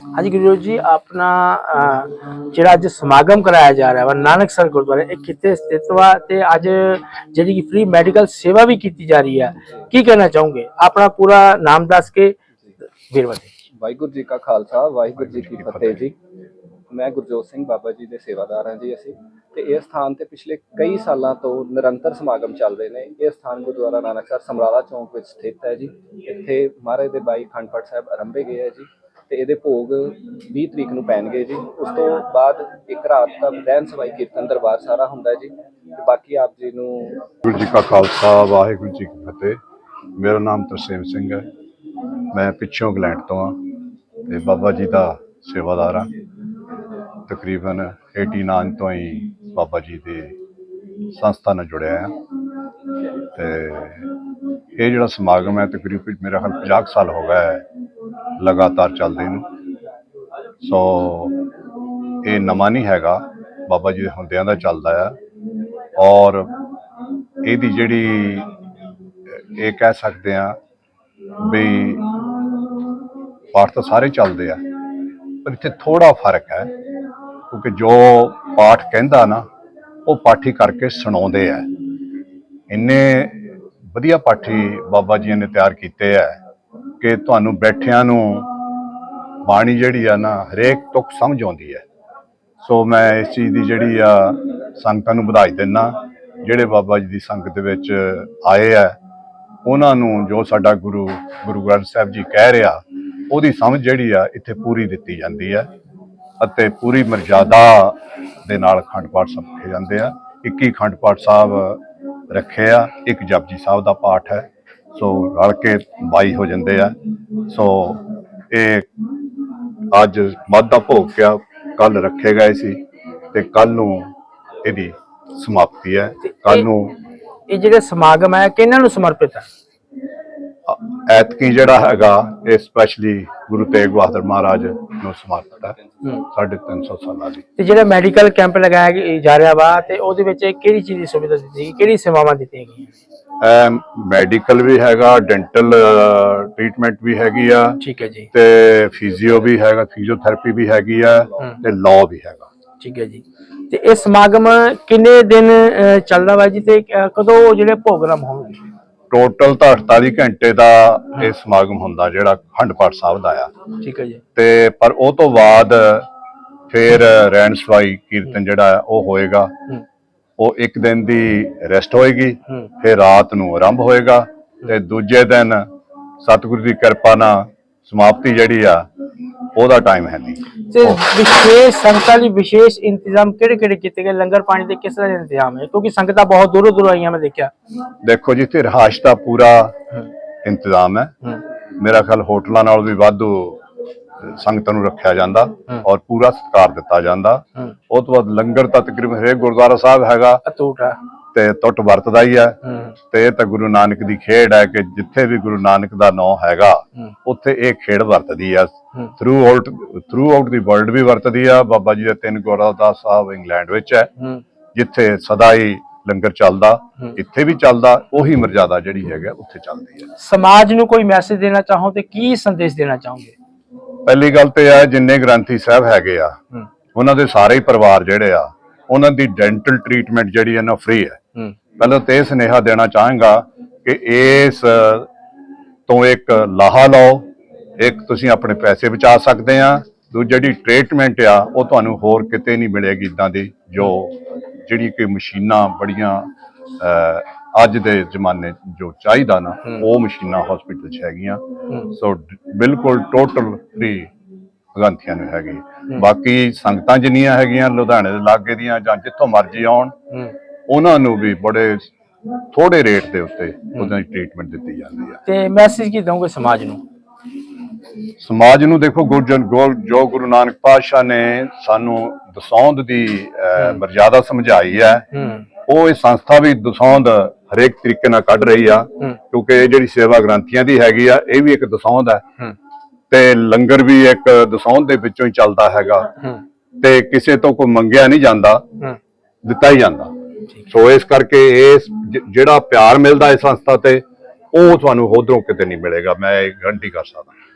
ਹਾਂਜੀ ਗੁਰੂ ਜੀ, ਆਪਣਾ ਜਿਹੜਾ ਅੱਜ ਸਮਾਗਮ ਕਰਾਇਆ ਜਾ ਰਿਹਾ ਵਾ ਨਾਨਕਸਰ ਗੁਰਦੁਆਰੇ, ਇਹ ਕਿੱਥੇ ਸਥਿਤ ਵਾ ਤੇ ਅੱਜ ਜਿਹੜੀ ਕਿ ਫ੍ਰੀ ਮੈਡੀਕਲ ਸੇਵਾ ਵੀ ਕੀਤੀ ਜਾ ਰਹੀ ਹੈ ਕੀ ਕਹਿਣਾ ਚਾਹੋਗੇ? ਆਪਣਾ ਪੂਰਾ ਨਾਮ ਦੱਸ ਕੇ ਵੀਰਵਤੀ ਵਾਹਿਗੁਰੂ ਜੀ ਕਾ ਖਾਲਸਾ, ਵਾਹਿਗੁਰੂ ਜੀ ਕੀ ਫਤਿਹ ਜੀ। ਮੈਂ ਗੁਰਜੋਤ ਸਿੰਘ ਬਾਬਾ ਜੀ ਦੇ ਸੇਵਾਦਾਰ ਹਾਂ ਜੀ ਅਸੀਂ। ਤੇ ਇਸ ਸਥਾਨ ਤੇ ਪਿਛਲੇ ਕਈ ਸਾਲਾਂ ਤੋਂ ਨਿਰੰਤਰ ਸਮਾਗਮ ਚੱਲ ਰਹੇ ਨੇ। ਇਹ ਸਥਾਨ ਗੁਰਦੁਆਰਾ ਨਾਨਕਸਰ ਸਮਰਾਲਾ ਚੌਂਕ ਵਿੱਚ ਸਥਿਤ ਹੈ ਜੀ। ਇੱਥੇ ਮਹਾਰਾਜ ਦੇ ਬਾਈ ਖੰਡ ਪਾਠ ਸਾਹਿਬ ਆਰੰਭੇ ਗਏ ਹੈ ਜੀ। ਤੇ ਇਹਦੇ ਭੋਗ 20 ਤਰੀਕ ਨੂੰ ਪੈਣਗੇ ਜੀ। ਉਸ ਤੋਂ ਬਾਅਦ ਇੱਕ ਰਾਤ ਦਾ ਰਹਿਣ ਸਵਾਈ ਕੀਰਤਨ ਦਰਬਾਰ ਸਾਰਾ ਹੁੰਦਾ ਜੀ। ਤੇ ਬਾਕੀ ਆਪ ਜੀ ਨੂੰ ਵਾਹਿਗੁਰੂ ਜੀ ਕਾ ਖਾਲਸਾ, ਵਾਹਿਗੁਰੂ ਜੀ ਕੀ ਫਤਿਹ। ਮੇਰਾ ਨਾਮ ਤਰਸੇਮ ਸਿੰਘ ਹੈ। ਮੈਂ ਪਿੱਛੋਂ ਇੰਗਲੈਂਡ ਤੋਂ ਆ ਤੇ ਬਾਬਾ ਜੀ ਦਾ ਸੇਵਾਦਾਰ ਆ ਤਕਰੀਬਨ 89 ਤੋਂ ਹੀ ਬਾਬਾ ਜੀ ਦੀ ਸੰਸਥਾ ਨਾਲ ਜੁੜਿਆ ਆ ਤੇ ਇਹ ਜਿਹੜਾ ਸਮਾਗਮ ਹੈ ਤਕਰੀਬਨ ਮੇਰਾ ਹਾਲ 50 ਕੁ ਸਾਲ ਹੋ ਗਿਆ ਹੈ। ਲਗਾਤਾਰ ਚੱਲਦੇ ਨੇ। ਸੋ ਇਹ ਨਵਾਂ ਨਹੀਂ ਹੈਗਾ। ਬਾਬਾ ਜੀ ਦੇ ਹੁੰਦਿਆਂ ਦਾ ਚੱਲਦਾ ਆ। ਔਰ ਇਹਦੀ ਜਿਹੜੀ, ਇਹ ਕਹਿ ਸਕਦੇ ਆ ਵੀ ਪਾਠ ਤਾਂ ਸਾਰੇ ਚੱਲਦੇ ਆ। ਪਰ ਇੱਥੇ ਥੋੜਾ ਫ਼ਰਕ ਹੈ, ਕਿਉਂਕਿ ਜੋ ਪਾਠ ਕਹਿੰਦਾ ਨਾ, ਉਹ ਪਾਠੀ ਕਰਕੇ ਸੁਣਾਉਂਦੇ ਆ। ਇੰਨੇ ਵਧੀਆ ਪਾਠੀ ਬਾਬਾ ਜੀ ਨੇ ਤਿਆਰ ਕੀਤੇ ਆ। ਕਿ ਤੁਹਾਨੂੰ ਬੈਠਿਆਂ ਨੂੰ ਬਾਣੀ ਜਿਹੜੀ ਆ ਨਾ, ਹਰੇਕ ਤੁਕ ਸਮਝ ਆਉਂਦੀ ਹੈ। ਸੋ ਮੈਂ ਇਸ ਚੀਜ਼ ਦੀ ਜਿਹੜੀ ਆ ਸੰਗਤਾਂ ਨੂੰ ਵਧਾਈ ਦਿੰਦਾ ਜਿਹੜੇ ਬਾਬਾ ਜੀ ਦੀ ਸੰਗਤ ਦੇ ਵਿੱਚ ਆਏ ਆ, ਉਹਨਾਂ ਨੂੰ ਜੋ ਸਾਡਾ ਗੁਰੂ ਗੁਰੂ ਗ੍ਰੰਥ ਸਾਹਿਬ ਜੀ ਕਹਿ ਰਿਹਾ, ਉਹਦੀ ਸਮਝ ਜਿਹੜੀ ਆ ਇੱਥੇ ਪੂਰੀ ਦਿੱਤੀ ਜਾਂਦੀ ਹੈ ਅਤੇ ਪੂਰੀ ਮਰਜ਼ਾਦਾ ਦੇ ਨਾਲ ਖੰਡ ਪਾਠ ਸਭ ਰੱਖੇ ਜਾਂਦੇ ਆ। 21 ਖੰਡ ਪਾਠ ਸਾਹਿਬ ਰੱਖੇ ਆ, ਇੱਕ ਜਪਜੀ ਸਾਹਿਬ ਦਾ ਪਾਠ ਹੈ। ਸੋ ਰਲ ਕੇ 22 ਹੋ ਜਾਂਦੇ ਆ। ਸੋ ਇਹ ਅੱਜ ਮੱਧ ਦਾ ਭੋਗ ਕਿਆ ਕੱਲ ਰੱਖੇ ਗਏ ਸੀ ਤੇ ਕੱਲ ਨੂੰ ਇਹਦੀ ਸਮਾਪਤੀ ਹੈ। ਕੱਲ ਨੂੰ ਇਹ ਜਿਹੜੇ ਸਮਾਗਮ ਹੈ ਕਿਹਨਾਂ ਨੂੰ ਸਮਰਪਿਤ ਹੈ? ਐਤਕੀ ਜਿਹੜਾ ਹੈਗਾ ਇਹ ਸਪੈਸ਼ਲੀ ਗੁਰੂ ਤੇਗ ਬਹਾਦਰ ਮਹਾਰਾਜ ਨੂੰ ਸਮਰਪਿਤ ਹੈ। ਸਾਢੇ ਤਿੰਨ ਸੌ ਸਾਲਾਂ ਦੀ। ਤੇ ਜਿਹੜਾ ਮੈਡੀਕਲ ਕੈਂਪ ਲਗਾਇਆ ਜਾ ਰਿਹਾ ਵਾ ਤੇ ਉਹਦੇ ਵਿੱਚ ਕਿਹੜੀ ਚੀਜ਼ ਦੀ ਸੁਵਿਧਾ ਦਿੱਤੀ ਗਈ? ਕਿਹੜੀ ਸੇਵਾਵਾਂ ਦਿੱਤੀਆਂ ਗਈਆਂ? ਮੈਡੀਕਲ ਵੀ ਹੈਗਾ ਡੈਂਟਲ ਟ੍ਰੀਟਮੈਂਟ ਵੀ ਹੈਗੀ ਆ। ਠੀਕ ਹੈ ਜੀ। ਤੇ ਫਿਜ਼ੀਓ ਵੀ ਹੈਗਾ ਫਿਜ਼ੀਓਥੈਰੇਪੀ ਵੀ ਹੈਗੀ ਆ ਤੇ ਲਾਅ ਵੀ ਹੈਗਾ। ਠੀਕ ਹੈ ਜੀ। ਤੇ ਇਹ ਸਮਾਗਮ ਕਿੰਨੇ ਦਿਨ ਚੱਲਦਾ ਵਾ ਜੀ ਤੇ ਕਦੋਂ ਜਿਹੜੇ ਪ੍ਰੋਗਰਾਮ ਹੋਣਗੇ? ਟੋਟਲ ਤਾਂ 48 ਘੰਟੇ ਦਾ ਇਹ ਸਮਾਗਮ ਹੁੰਦਾ ਜਿਹੜਾ ਖੰਡ ਪਾਠ ਸਾਹਿਬ ਦਾ ਆ। ਠੀਕ ਹੈ ਜੀ। ਤੇ ਪਰ ਉਹ ਤੋਂ ਬਾਅਦ ਫਿਰ ਰੈਣ ਸਵਾਈ ਕੀਰਤਨ ਜਿਹੜਾ ਉਹ ਹੋਏਗਾ। ਉਹ ਇੱਕ ਦਿਨ ਦੀ ਰੈਸਟ ਹੋਏਗੀ। ਫਿਰ ਰਾਤ ਨੂੰ ਆਰੰਭ ਹੋਏਗਾ ਤੇ ਦੂਜੇ ਦਿਨ ਸਤਿਗੁਰੂ ਦੀ ਕਿਰਪਾ ਨਾਲ ਸਮਾਪਤੀ ਜਿਹੜੀ ਆ ਉਹਦਾ ਟਾਈਮ ਹੈ ਨਹੀਂ। ਤੇ ਵਿਸ਼ੇਸ਼ ਸੰਗਤਾਂ ਲਈ ਵਿਸ਼ੇਸ਼ ਇੰਤਜ਼ਾਮ ਕਿਹੜੇ ਕਿਹੜੇ ਕੀਤੇ ਗਏ? ਲੰਗਰ ਪਾਣੀ ਦੇ ਕਿਸ ਤਰ੍ਹਾਂ ਦੇ ਇੰਤਜ਼ਾਮ ਹੈ ਕਿਉਂਕਿ ਸੰਗਤਾਂ ਬਹੁਤ ਦੂਰੋਂ ਦੂਰੋਂ ਆਈਆਂ ਮੈਂ ਦੇਖਿਆ। ਦੇਖੋ ਜੀ ਤੇ ਰਹਾਇਸ਼ ਦਾ ਪੂਰਾ ਇੰਤਜ਼ਾਮ ਹੈ। ਮੇਰਾ ਖਿਆਲ ਹੋਟਲਾਂ ਨਾਲ ਵੀ ਵਾਧੂ ਸੰਗਤਾਂ ਨੂੰ ਰੱਖਿਆ ਜਾਂਦਾ ਔਰ ਪੂਰਾ ਸਤਿਕਾਰ ਦਿੱਤਾ ਜਾਂਦਾ। ਹੂੰ। ਉਹ ਤੋਂ ਬਾਅਦ ਲੰਗਰ ਤਾਂ ਤਕਰੀਬਨ ਹਰੇਕ ਗੁਰਦੁਆਰਾ ਸਾਹਿਬ ਹੈਗਾ ਹੈ ਤੇ ਟੁੱਟ ਵਰਤਦਾ ਹੀ ਹੈ। ਹੂੰ। ਤੇ ਇਹ ਤਾਂ ਗੁਰੂ ਨਾਨਕ ਦੀ ਖੇਡ ਹੈ ਕਿ ਜਿੱਥੇ ਵੀ ਗੁਰੂ ਨਾਨਕ ਦਾ ਨਾਮ ਹੈਗਾ ਉੱਥੇ ਇਹ ਖੇਡ ਵਰਤਦੀ ਆ ਥਰੂ ਆਊਟ ਥਰੂ ਆਊਟ ਦੀ ਵਰਲਡ ਵੀ ਵਰਤਦੀ ਆ ਬਾਬਾ ਜੀ ਦੇ ਤਿੰਨ ਗੁਰਦੁਆਰਾ ਸਾਹਿਬ ਇੰਗਲੈਂਡ ਵਿੱਚ ਹੈ। ਹੂੰ। ਜਿੱਥੇ ਸਦਾ ਹੀ ਲੰਗਰ ਚੱਲਦਾ ਇੱਥੇ ਵੀ ਚੱਲਦਾ ਉਹੀ ਮਰਜ਼ਾਦਾ ਜਿਹੜੀ ਹੈਗਾ ਉੱਥੇ ਚੱਲਦੀ ਹੈ। ਸਮਾਜ ਨੂੰ ਕੋਈ ਮੈਸੇਜ ਦੇਣਾ ਚਾਹੋ ਤੇ ਕੀ ਸੰਦੇਸ਼ ਦੇਣਾ ਚਾਹੋਗੇ? ਪਹਿਲੀ ਗੱਲ ਤੇ ਆ ਜਿੰਨੇ ਗ੍ਰੰਥੀ ਸਾਹਿਬ ਹੈਗੇ ਆ ਉਹਨਾਂ ਦੇ ਸਾਰੇ ਹੀ ਪਰਿਵਾਰ ਜਿਹੜੇ ਆ ਉਹਨਾਂ ਦੀ ਡੈਂਟਲ ਟ੍ਰੀਟਮੈਂਟ ਜਿਹੜੀ ਹੈ ਨਾ ਫ੍ਰੀ ਹੈ। ਪਹਿਲਾਂ ਤੇ ਸੁਨੇਹਾ ਦੇਣਾ ਚਾਹਾਂਗਾ ਕਿ ਇਸ ਤੋਂ ਇੱਕ ਲਾਹਾ ਲਓ ਇੱਕ ਤੁਸੀਂ ਆਪਣੇ ਪੈਸੇ ਬਚਾ ਸਕਦੇ ਆ ਦੂਜੀ ਜਿਹੜੀ ਟ੍ਰੀਟਮੈਂਟ ਆ ਉਹ ਤੁਹਾਨੂੰ ਹੋਰ ਕਿਤੇ ਨਹੀਂ ਮਿਲੇਗੀ ਇਦਾਂ ਦੀ ਜੋ ਜਿਹੜੀ ਕਿ ਮਸ਼ੀਨਾਂ ਬੜੀਆਂ ਅੱਜ ਦੇ ਜ਼ਮਾਨੇ 'ਚ ਜੋ ਚਾਹੀਦਾ ਨਾ ਉਹ ਮਸ਼ੀਨਾਂ ਹਸਪੀਟਲ 'ਚ ਹੈਗੀਆਂ। ਸੋ ਬਿਲਕੁਲ ਟੋਟਲ ਫ੍ਰੀ ਗ੍ਰੰਥੀਆਂ ਨੂੰ ਹੈਗੀ। ਬਾਕੀ ਸੰਗਤਾਂ ਜਿੰਨੀਆਂ ਹੈਗੀਆਂ ਲੁਧਿਆਣੇ ਦੇ ਲਾਗੇ ਦੀਆਂ ਜਾਂ ਜਿੱਥੋਂ ਮਰਜ਼ੀ ਆਉਣ ਉਹਨਾਂ ਨੂੰ ਵੀ ਬੜੇ ਥੋੜੇ ਰੇਟ ਦੇ ਉੱਤੇ ਉਹਨਾਂ ਦੀ ਟ੍ਰੀਟਮੈਂਟ ਦਿੱਤੀ ਜਾਂਦੀ ਹੈ ਤੇ ਮੈਸੇਜ ਕੀ ਦਵੋਗੇ ਸਮਾਜ ਨੂੰ? ਸਮਾਜ ਨੂੰ ਦੇਖੋ ਗੁਰਜਨ ਗੋਲ ਜੋ ਗੁਰੂ ਨਾਨਕ ਪਾਤਸ਼ਾਹ ਨੇ ਸਾਨੂੰ ਦਸੌਂਦ ਦੀ ਮਰਜ਼ਾਦਾ ਸਮਝਾਈ ਹੈ ਹੂੰ। ਉਹ ਇਹ ਸੰਸਥਾ ਵੀ ਦਸੌਂਦ ਹਰੇਕ ਤਰੀਕੇ ਨਾਲ ਕੱਢ ਰਹੀ ਆ। ਕਿਉਂਕਿ ਇਹ ਜਿਹੜੀ ਸੇਵਾ ਗ੍ਰੰਥੀਆਂ ਦੀ ਹੈਗੀ ਆ ਇਹ ਵੀ ਇੱਕ ਦਸੌਂਦ ਹੈ। ਤੇ ਲੰਗਰ ਵੀ ਇੱਕ ਦਸੌਂਦ ਦੇ ਵਿੱਚੋਂ ਹੀ ਚੱਲਦਾ ਹੈਗਾ। ਤੇ ਕਿਸੇ ਤੋਂ ਕੋਈ ਮੰਗਿਆ ਨਹੀਂ ਜਾਂਦਾ। ਦਿੱਤਾ ਹੀ ਜਾਂਦਾ। ਸੋ ਇਸ ਕਰਕੇ ਇਸ ਜਿਹੜਾ ਪਿਆਰ ਮਿਲਦਾ ਇਸ ਸੰਸਥਾ ਤੇ ਉਹ ਤੁਹਾਨੂੰ ਹੋਦਰੋਂ ਕਿਤੇ ਨਹੀਂ ਮਿਲੇਗਾ। ਮੈਂ ਇਹ ਗਰੰਟੀ ਕਰ ਸਕਦਾ।